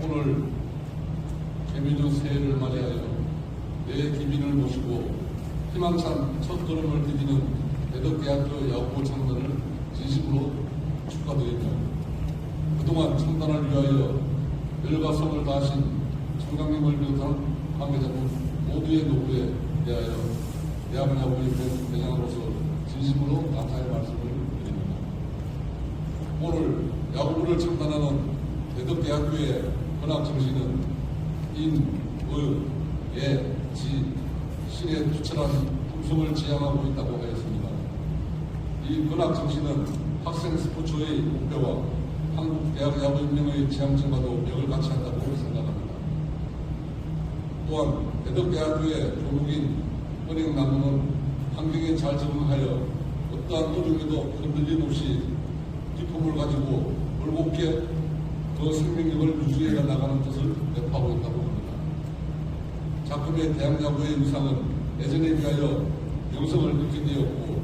오늘 개미주 새해를 맞이하여 내 기민을 모시고 희망찬 첫 걸음을 디디는 대덕대학교 야구부 창단을 진심으로 축하드립니다. 그동안 창단을 위하여 열과 성을 다하신 청강님을 비롯한 관계자분 모두의 노고에 대하여 대한야구의 대장으로서 진심으로 감사의 말씀을 드립니다. 오늘 야구부를 창단하는 대덕대학교의 현악 정신은 인, 의, 예, 지, 신의 투철한 품성을 지향하고 있다고 하였습니다. 이 현악 정신은 학생 스포츠의 목표와 한국 대학 야구연맹의 지향점과도 벽을 같이 한다고 생각합니다. 또한 대덕대학교의 교육인 은행 나무는 환경에 잘 적응하여 어떠한 어둠에도 흔들림 없이 기품을 가지고 올곧게 그 생명력을 유지해 나가는 뜻을 내포하고 있다고 합니다. 작품의 대학 야구의 위상은 예전에 비하여 명성을 얻게 되었고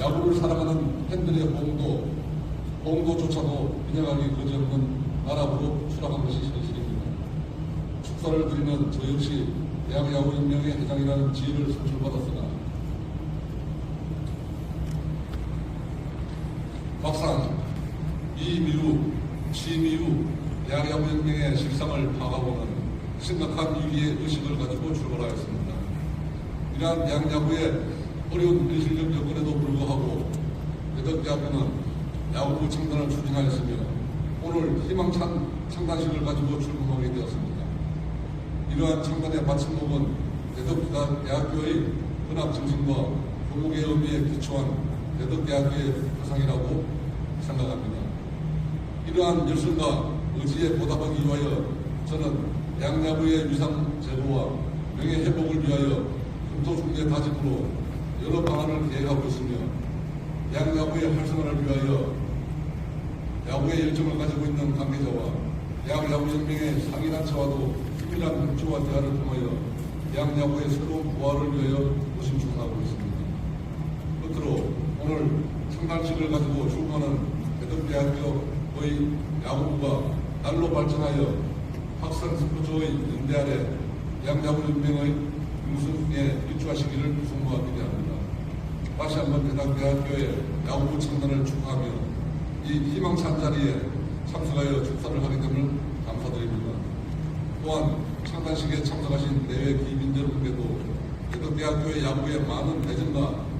야구를 사랑하는 팬들의 호응도 호응도조차도 인정하기 그지없는 나라로 추락한 것이 현실입니다. 축사를 드리는 저 역시 대학 야구연맹의 회장이라는 지위를 선출받았으나 막상 이 미 루, 시미루 대학야구연맹의 실상을 파악하고는 심각한 위기의 의식을 가지고 출발하였습니다. 이러한 대학야구의 어려운 현실적 여건에도 불구하고 대덕대학교는 야구부 창단을 추진하였으며 오늘 희망찬 창단식을 가지고 출범하게 되었습니다. 이러한 창단의 마침목은 대덕대학교의 현악 정신과 교육의 의미에 기초한 대덕대학교의 생각합니다. 이러한 열성과 의지에 보답하기 위하여 저는 양야구의 위상 제고와 명예 회복을 위하여 금토중대 다짐으로 여러 방안을 계획하고 있으며 양야구의 활성화를 위하여 야구의 열정을 가지고 있는 관계자와 대학야구연맹의 상위단체와도 긴밀한 협조와 대화를 통하여 대학야구의 새로운 부활을 위하여 노심초사하고 있습니다. 끝으로 오늘 창단식을 가지고 출범하는 대덕대학교 의 야구부가 날로 발전하여 학생 스포츠의 연대 아래 대학야구 연맹의 응승에 일조하시기를 소모하 기대합니다. 다시 한번 대덕대학교의 야구부 창단을 축하하며 이 희망찬 자리에 참석하여 축사를 하게 됨을 감사드립니다. 또한 창단식에 참석하신 내외 기민 여러분께도 대덕대학교의 야구에 많은 애정과